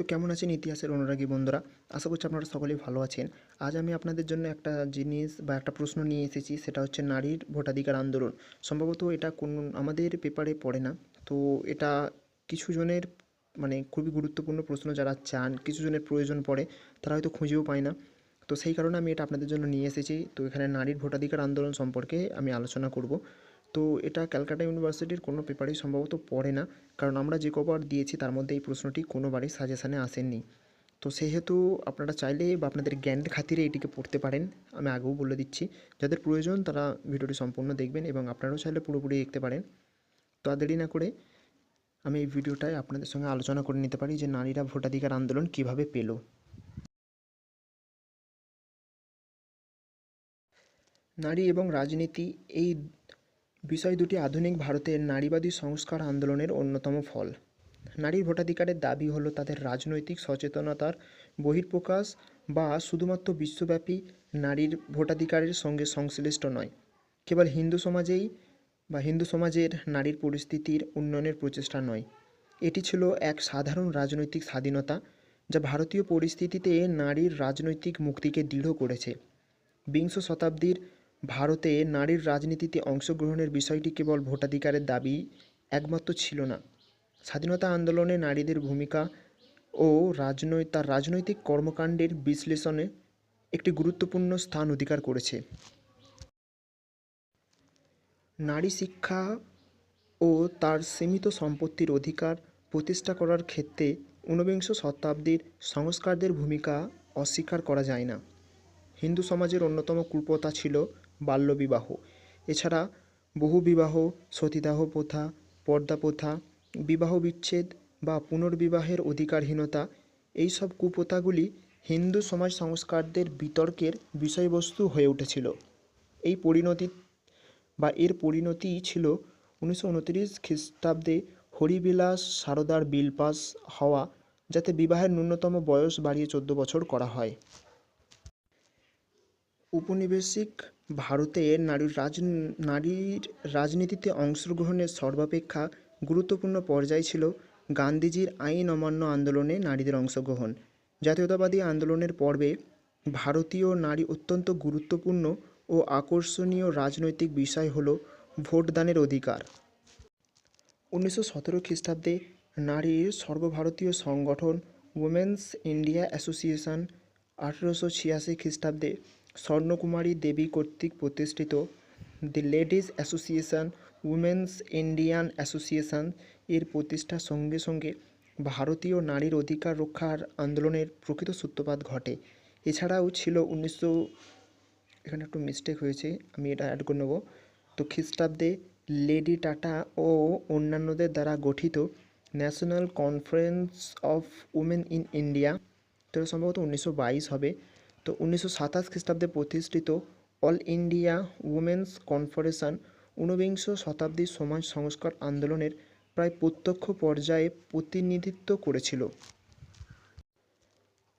তো কেমন আছেন ইতিহাসের অনুরাগী বন্ধুরা? আশা করছি আপনারা সকলেই ভালো আছেন। আজ আমি আপনাদের জন্য একটা জিনিস বা একটা প্রশ্ন নিয়ে এসেছি, সেটা হচ্ছে নারীর ভোটাধিকার আন্দোলন। সম্ভবত এটা কোন, আমাদের পেপারে পড়ে না। তো এটা কিছু জনের মানে খুবই গুরুত্বপূর্ণ প্রশ্ন যারা চান, কিছু জনের প্রয়োজন পড়ে, তারা হয়তো খুঁজেও পায় না। তো সেই কারণে আমি এটা আপনাদের জন্য নিয়ে এসেছি। তো এখানে নারীর ভোটাধিকার আন্দোলন সম্পর্কে আমি আলোচনা করব। তো এটা ক্যালকাটা ইউনিভার্সিটির কোনো পেপারেই সম্ভবত পড়ে না। কারণ আমরা যে কবার দিয়েছি তার মধ্যে এই প্রশ্নটি কোনোবারই সাজেশানে আসেননি। তো সেহেতু আপনারা চাইলে বা আপনাদের জ্ঞানের খাতিরে এটিকে পড়তে পারেন। আমি আগেও বলে দিচ্ছি, যাদের প্রয়োজন তারা ভিডিওটি সম্পূর্ণ দেখবেন এবং আপনারাও চাইলে পুরোপুরি দেখতে পারেন। তো আর দেরি না করে আমি এই ভিডিওটায় আপনাদের সঙ্গে আলোচনা করে নিতে পারি যে নারীরা ভোটাধিকার আন্দোলন কীভাবে পেল। নারী এবং রাজনীতি এই বিষয় দুটি আধুনিক ভারতের নারীবাদী সংস্কার আন্দোলনের অন্যতম ফল। নারীর ভোটাধিকারের দাবি হলো তাদের রাজনৈতিক সচেতনতার বহিঃপ্রকাশ বা শুধুমাত্র বিশ্বব্যাপী নারীর ভোটাধিকারের সঙ্গে সংশ্লিষ্ট নয়। কেবল হিন্দু সমাজেই বা হিন্দু সমাজের নারীর পরিস্থিতির উন্নয়নের প্রচেষ্টা নয়। এটি ছিল এক সাধারণ রাজনৈতিক স্বাধীনতা যা ভারতীয় পরিস্থিতিতে নারীর রাজনৈতিক মুক্তিকে দৃঢ় করেছে। বিংশ শতাব্দীর ভারতে নারীর রাজনীতিতে অংশগ্রহণের বিষয়টি কেবল ভোটাধিকারের দাবি একমাত্র ছিল না। স্বাধীনতা আন্দোলনে নারীদের ভূমিকা ও রাজনৈ, তার রাজনৈতিক কর্মকাণ্ডের বিশ্লেষণে একটি গুরুত্বপূর্ণ স্থান অধিকার করেছে। নারী শিক্ষা ও তার সীমিত সম্পত্তির অধিকার প্রতিষ্ঠা করার ক্ষেত্রে ঊনবিংশ শতাব্দীর সংস্কারদের ভূমিকা অস্বীকার করা যায় না। হিন্দু সমাজের অন্যতম কুপ্রথা ছিল বাল্যবিবাহ। এছাড়া বহুবিবাহ, সতীদাহ প্রথা, পর্দা প্রথা, বিবাহ বিচ্ছেদ বা পুনর্বিবাহের অধিকারহীনতা, এইসব কুপ্রথাগুলি হিন্দু সমাজ সংস্কারদের বিতর্কের বিষয়বস্তু হয়ে উঠেছিল। এই পরিণতি বা এর পরিণতিই ছিল উনিশশো উনত্রিশ খ্রিস্টাব্দে হরিবিলাস সারদার বিল পাস হওয়া, যাতে বিবাহের ন্যূনতম বয়স বাড়িয়ে চোদ্দ বছর করা হয়। উপনিবেশিক ভারতে নারীর রাজ, নারীর রাজনীতিতে অংশগ্রহণের সর্বাপেক্ষা গুরুত্বপূর্ণ পর্যায় ছিল গান্ধীজির আইন অমান্য আন্দোলনে নারীদের অংশগ্রহণ। জাতীয়তাবাদী আন্দোলনের পর্বে ভারতীয় নারী অত্যন্ত গুরুত্বপূর্ণ ও আকর্ষণীয় রাজনৈতিক বিষয় হল ভোটদানের অধিকার। উনিশশো সতেরো খ্রিস্টাব্দে নারীর সর্বভারতীয় সংগঠন উমেন্স ইন্ডিয়া অ্যাসোসিয়েশন আঠেরোশো ছিয়াশি খ্রিস্টাব্দে স্বর্ণকুমারী দেবী কর্তৃক প্রতিষ্ঠিত the ladies association, women's Indian association এর প্রতিষ্ঠার সঙ্গে সঙ্গে ভারতীয় নারীর অধিকার রক্ষার আন্দোলনের প্রকৃত সূত্রপাত ঘটে। এছাড়াও ছিল উনিশশো, এখানে একটু মিস্টেক হয়েছে, আমি এটা অ্যাড করে নেব। তো খ্রিস্টাব্দে লেডি টাটা ও অন্যান্যদের দ্বারা গঠিত national conference of women in India, তো সম্ভবত উনিশশো বাইশ হবে। তো উনিশশো সাতাশ খ্রিস্টাব্দে প্রতিষ্ঠিত অল ইন্ডিয়া উমেন্স কনফারেশন ঊনবিংশ শতাব্দীর সমাজ সংস্কার আন্দোলনের প্রায় প্রত্যক্ষ পর্যায়ে প্রতিনিধিত্ব করেছিল।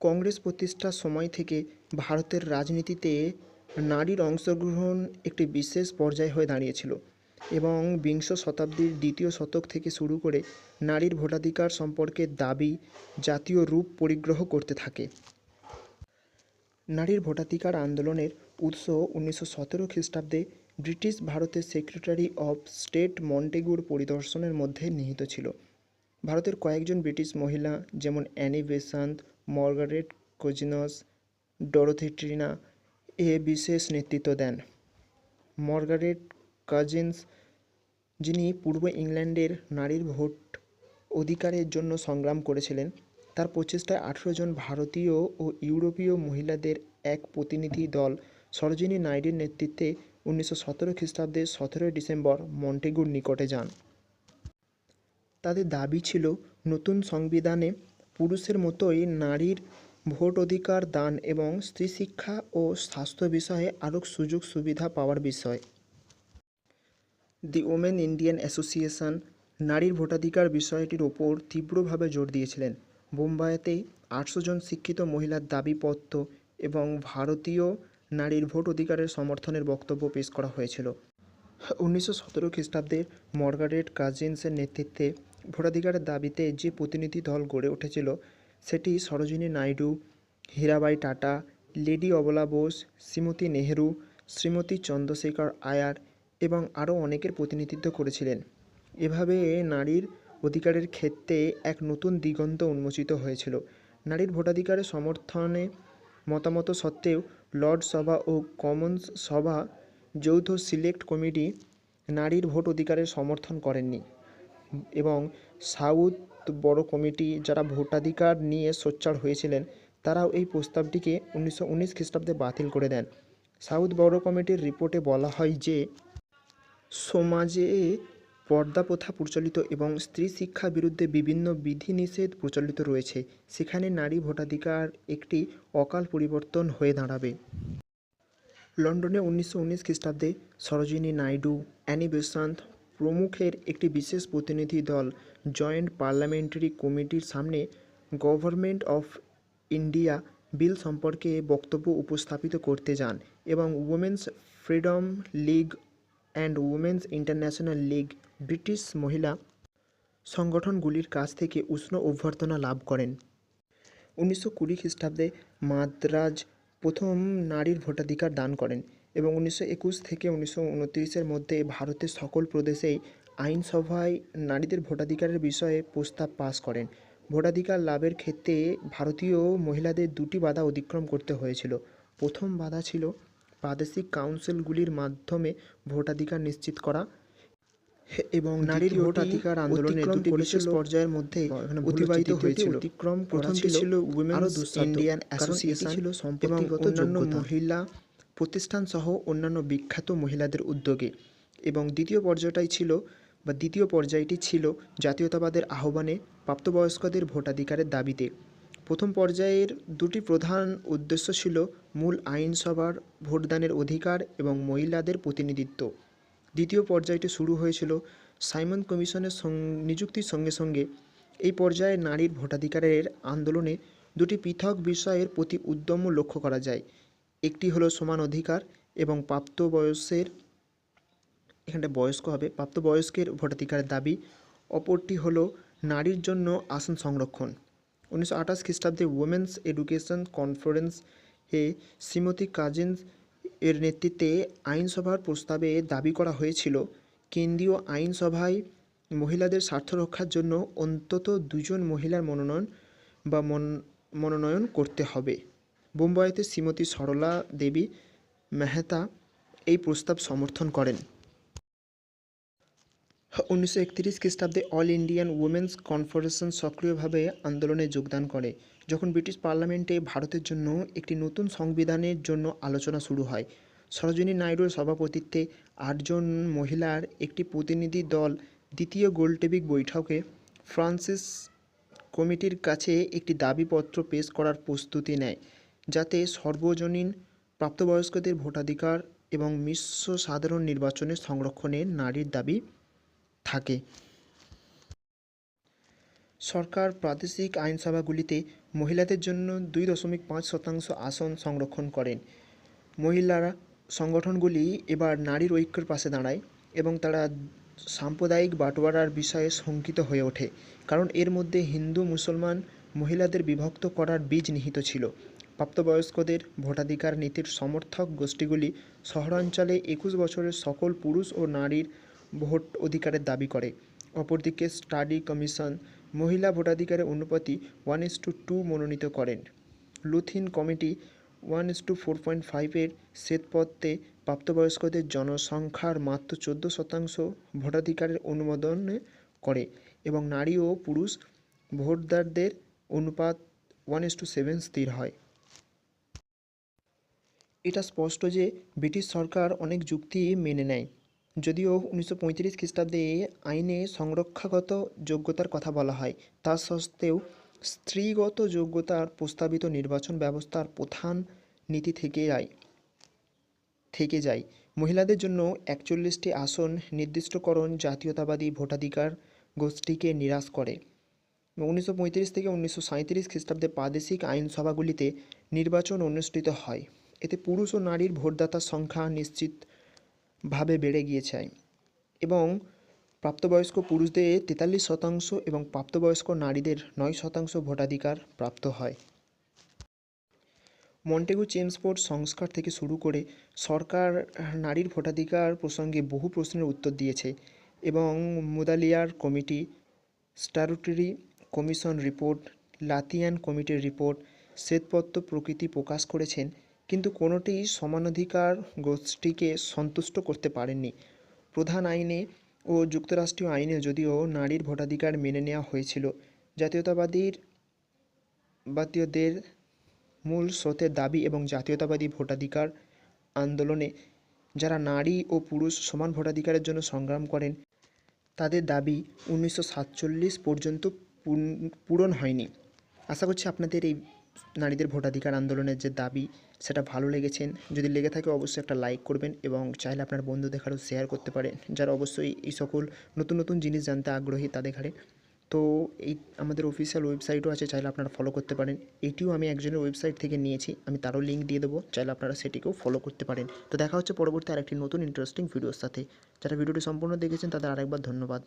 কংগ্রেস প্রতিষ্ঠার সময় থেকে ভারতের রাজনীতিতে নারীর অংশগ্রহণ একটি বিশেষ পর্যায় হয়ে দাঁড়িয়েছিল এবং বিংশ শতাব্দীর দ্বিতীয় শতক থেকে শুরু করে নারীর ভোটাধিকার সম্পর্কে দাবি জাতীয় রূপ পরিগ্রহ করতে থাকে। নারীর ভোটাধিকার আন্দোলনের উৎস উনিশশো সতেরো খ্রিস্টাব্দে ব্রিটিশ ভারতের সেক্রেটারি অফ স্টেট মন্টেগুর পরিদর্শনের মধ্যে নিহিত ছিল। ভারতের কয়েকজন ব্রিটিশ মহিলা যেমন Annie Besant, Margaret Cousins, Dorothy Trina এ বিশেষ নেতৃত্ব দেন। মর্গারেট কাজিন্স, যিনি পূর্ব ইংল্যান্ডের নারীর ভোট অধিকারের জন্য সংগ্রাম করেছিলেন তার প্রচেষ্টায় আঠেরো জন ভারতীয় ও ইউরোপীয় মহিলাদের এক প্রতিনিধি দল সরোজিনী নাইডুর নেতৃত্বে উনিশশো সতেরো খ্রিস্টাব্দের সতেরোই ডিসেম্বর মন্টেগুর নিকটে যান। তাদের দাবি ছিল, নতুন সংবিধানে পুরুষের মতোই নারীর ভোট অধিকার দান এবং স্ত্রী শিক্ষা ও স্বাস্থ্য বিষয়ে আরও সুযোগ সুবিধা পাওয়ার বিষয়। দি ওমেন ইন্ডিয়ান অ্যাসোসিয়েশন নারীর ভোটাধিকার বিষয়টির ওপর তীব্রভাবে জোর দিয়েছিলেন। বোম্বাইতে আটশো জন শিক্ষিত মহিলার দাবিপত্র এবং ভারতীয় নারীর ভোট অধিকারের সমর্থনের বক্তব্য পেশ করা হয়েছিল। উনিশশো সতেরো খ্রিস্টাব্দে মর্গারেট কাজিন্সের নেতৃত্বে ভোটাধিকারের দাবিতে যে প্রতিনিধি দল গড়ে উঠেছিল, সেটি সরোজিনী নাইডু, হীরাবাই টাটা, লেডি অবলা বোস, শ্রীমতী নেহেরু, শ্রীমতী চন্দ্রশেখর আয়ার এবং আরও অনেকের প্রতিনিধিত্ব করেছিলেন। এভাবে নারীর অধিকারের ক্ষেত্রে এক নতুন দিগন্ত উন্মোচিত হয়েছিল। নারীর ভোটাধিকারের সমর্থনে মতামত সত্ত্বেও লর্ড সভা ও কমন্স সভা যৌথ সিলেক্ট কমিটি নারীর ভোট অধিকারের সমর্থন করেননি এবং সাউথ বড় কমিটি যারা ভোটাধিকার নিয়ে সোচ্চার হয়েছিলেন, তারাও এই প্রস্তাবটিকে উনিশশো উনিশ খ্রিস্টাব্দে বাতিল করে দেন। সাউথ বড় কমিটির রিপোর্টে বলা হয় যে, সমাজে পর্দা প্রথা প্রচলিত এবং স্ত্রী শিক্ষা বিরুদ্ধে বিভিন্ন বিধিনিষেধ প্রচলিত রয়েছে। সেখানে নারী ভোটাধিকার একটি অকাল পরিবর্তন হয়ে দাঁড়াবে। লন্ডনে উনিশশো উনিশ খ্রিস্টাব্দে সরোজিনী নাইডু, অ্যানি বেসান্ত প্রমুখের একটি বিশেষ প্রতিনিধি দল জয়েন্ট পার্লামেন্টারি কমিটির সামনে গভর্নমেন্ট অফ ইন্ডিয়া বিল সম্পর্কে বক্তব্য উপস্থাপিত করতে যান এবং women's freedom league and women's international league British মহিলা সংগঠনগুলির কাছ থেকে উষ্ণ অভ্যর্থনা লাভ করেন। উনিশশো কুড়ি খ্রিস্টাব্দে মাদ্রাজ প্রথম নারীর ভোটাধিকার দান করেন এবং উনিশশো একুশ থেকে উনিশশো উনত্রিশের মধ্যে ভারতের সকল প্রদেশেই আইনসভায় নারীদের ভোটাধিকারের বিষয়ে প্রস্তাব পাস করেন। ভোটাধিকার লাভের ক্ষেত্রে ভারতীয় মহিলাদের দুটি বাধা অতিক্রম করতে হয়েছিল। প্রথম বাধা ছিল প্রাদেশিক কাউন্সিলগুলির মাধ্যমে ভোটাধিকার নিশ্চিত করা এবং নারীর ভোটাধিকার আন্দোলনের দুটি বিশেষ পর্যায়ের মধ্যে অতিবাহিত হয়েছিল। অতিক্রম করা প্রথমটি ছিল উইমেন্স ইন্ডিয়ান অ্যাসোসিয়েশন ছিল সম্পত্তিগত অন্যান্য মহিলা প্রতিষ্ঠান সহ অন্যান্য বিখ্যাত মহিলাদের উদ্যোগে। এবং দ্বিতীয় পর্যায়টাই ছিল বা দ্বিতীয় পর্যায়টি ছিল জাতীয়তাবাদের আহ্বানে প্রাপ্তবয়স্কদের ভোটাধিকারের দাবিতে। প্রথম পর্যায়ের দুটি প্রধান উদ্দেশ্য ছিল মূল আইনসভার ভোটদানের অধিকার এবং মহিলাদের প্রতিনিধিত্ব। দ্বিতীয় পর্যায়টি শুরু হয়েছিল সাইমন কমিশনের নিযুক্তির সঙ্গে সঙ্গে। এই পর্যায়ে নারীর ভোটাধিকারের আন্দোলনে দুটি পৃথক বিষয়ের প্রতি উদ্যম লক্ষ্য করা যায়। একটি হলো সমান অধিকার এবং প্রাপ্তবয়সের এখানটা বয়স্ক হবে প্রাপ্তবয়স্কের ভোটাধিকারের দাবি। অপরটি হলো নারীর জন্য আসন সংরক্ষণ। উনিশশো আঠাশ খ্রিস্টাব্দে উইমেন্স এডুকেশন কনফারেন্স এ শ্রীমতী কাজিন্স এর নেতৃত্বে আইনসভার প্রস্তাবে দাবি করা হয়েছিল, কেন্দ্রীয় আইনসভায় মহিলাদের স্বার্থ রক্ষার জন্য অন্তত দুজন মহিলার মনোনয়ন বা মন- মনোনয়ন করতে হবে। বোম্বাইতে শ্রীমতী সরলা দেবী মেহতা এই প্রস্তাব সমর্থন করেন। উনিশশো একত্রিশ খ্রিস্টাব্দে অল ইন্ডিয়ান উমেন্স কনফারেশন সক্রিয়ভাবে আন্দোলনে যোগদান করে। যখন ব্রিটিশ পার্লামেন্টে ভারতের জন্য একটি নতুন সংবিধানের জন্য আলোচনা শুরু হয়, সরোজিনী নাইডুর সভাপতিত্বে আটজন মহিলার একটি প্রতিনিধি দল দ্বিতীয় গোলটেবিক বৈঠকে ফ্রান্সিস কমিটির কাছে একটি দাবিপত্র পেশ করার প্রস্তুতি নেয়, যাতে সর্বজনীন প্রাপ্তবয়স্কদের ভোটাধিকার এবং মিশ্র সাধারণ নির্বাচনের সংরক্ষণে নারীর দাবি থাকে। সরকার প্রাদেশিক আইনসভাগুলিতে মহিলাদের জন্য দুই দশমিক পাঁচ শতাংশ আসন সংরক্ষণ করেন। মহিলারা সংগঠনগুলি এবার নারীর ঐক্যের পাশে দাঁড়ায় এবং তারা সাম্প্রদায়িক বাটোয়ারার বিষয়ে শঙ্কিত হয়ে ওঠে, কারণ এর মধ্যে হিন্দু, মুসলমান মহিলাদের বিভক্ত করার বীজ নিহিত ছিল। প্রাপ্তবয়স্কদের ভোটাধিকার নীতির সমর্থক গোষ্ঠীগুলি শহরাঞ্চলে একুশ বছরের সকল পুরুষ ও নারীর ভোট অধিকারের দাবি করে। অপরদিকে স্টাডি কমিশন মহিলা ভোটাধিকারের অনুপাতি ওয়ান ইস টু টু মনোনীত করেন। Lothian committee one is to four point ফাইভের শ্বেতপত্রে প্রাপ্তবয়স্কদের জনসংখ্যার মাত্র চোদ্দ শতাংশ ভোটাধিকারের অনুমোদন করে এবং নারী ও পুরুষ ভোটদারদের অনুপাত ওয়ান ইস টু সেভেন স্থির হয়। এটা স্পষ্ট যে ব্রিটিশ সরকার অনেক যুক্তি মেনে নেয়। যদিও উনিশশো পঁয়ত্রিশ খ্রিস্টাব্দে আইনে সংরক্ষাগত যোগ্যতার কথা বলা হয়, তা সত্ত্বেও স্ত্রীগত যোগ্যতার প্রস্তাবিত নির্বাচন ব্যবস্থার প্রধান নীতি থেকে যায় থেকে যায়। মহিলাদের জন্য একচল্লিশটি আসন নির্দিষ্টকরণ জাতীয়তাবাদী ভোটাধিকার গোষ্ঠীকে নিরাশ করে। উনিশশো পঁয়ত্রিশ থেকে উনিশশো সাঁইত্রিশ খ্রিস্টাব্দে প্রাদেশিক আইনসভাগুলিতে নির্বাচন অনুষ্ঠিত হয়। এতে পুরুষ ও নারীর ভোটদাতার সংখ্যা নিশ্চিতভাবে বেড়ে গিয়েছে এবং প্রাপ্তবয়স্ক পুরুষদের তেতাল্লিশ শতাংশ এবং প্রাপ্তবয়স্ক নারীদের নয় শতাংশ ভোটাধিকার প্রাপ্ত হয়। মন্টেগু চেমসফোর্ড সংস্কার থেকে শুরু করে সরকার নারীর ভোটাধিকার প্রসঙ্গে বহু প্রশ্নের উত্তর দিয়েছে এবং Mudaliar committee statutory commission report, Lothian কমিটির রিপোর্ট, শ্বেতপত্র প্রকৃতি প্রকাশ করেছেন কিন্তু কোনোটি সমানাধিকার গোষ্ঠীকে সন্তুষ্ট করতে পারেননি। প্রধান আইনে ও যুক্তরাষ্ট্রীয় আইনে যদিও নারীর ভোটাধিকার মেনে নেওয়া হয়েছিল, জাতীয়তাবাদীর বাদীয়দের মূল স্রোতের দাবি এবং জাতীয়তাবাদী ভোটাধিকার আন্দোলনে যারা নারী ও পুরুষ সমান ভোটাধিকারের জন্য সংগ্রাম করেন, তাদের দাবি উনিশশো সাতচল্লিশ পর্যন্ত পূরণ হয়নি। আশা করছি আপনাদের এই নারীদের ভোটাধিকার আন্দোলনের যে দাবি সেটা ভালো লেগেছেন। যদি লেগে থাকে অবশ্যই একটা লাইক করবেন এবং চাইলে আপনার বন্ধুদের কারও শেয়ার করতে পারেন, যারা অবশ্যই এই সকল নতুন নতুন জিনিস জানতে আগ্রহী তাদের ঘাড়ে। তো এই আমাদের অফিসিয়াল ওয়েবসাইটও আছে, চাইলে আপনারা ফলো করতে পারেন। এটিও আমি একজনের ওয়েবসাইট থেকে নিয়েছি, আমি তারও লিঙ্ক দিয়ে দেবো, চাইলে আপনারা সেটিকেও ফলো করতে পারেন। তো দেখা হচ্ছে পরবর্তী আরেকটি নতুন ইন্টারেস্টিং ভিডিওর সাথে। যারা ভিডিওটি সম্পূর্ণ দেখেছেন তাদের আরেকবার ধন্যবাদ।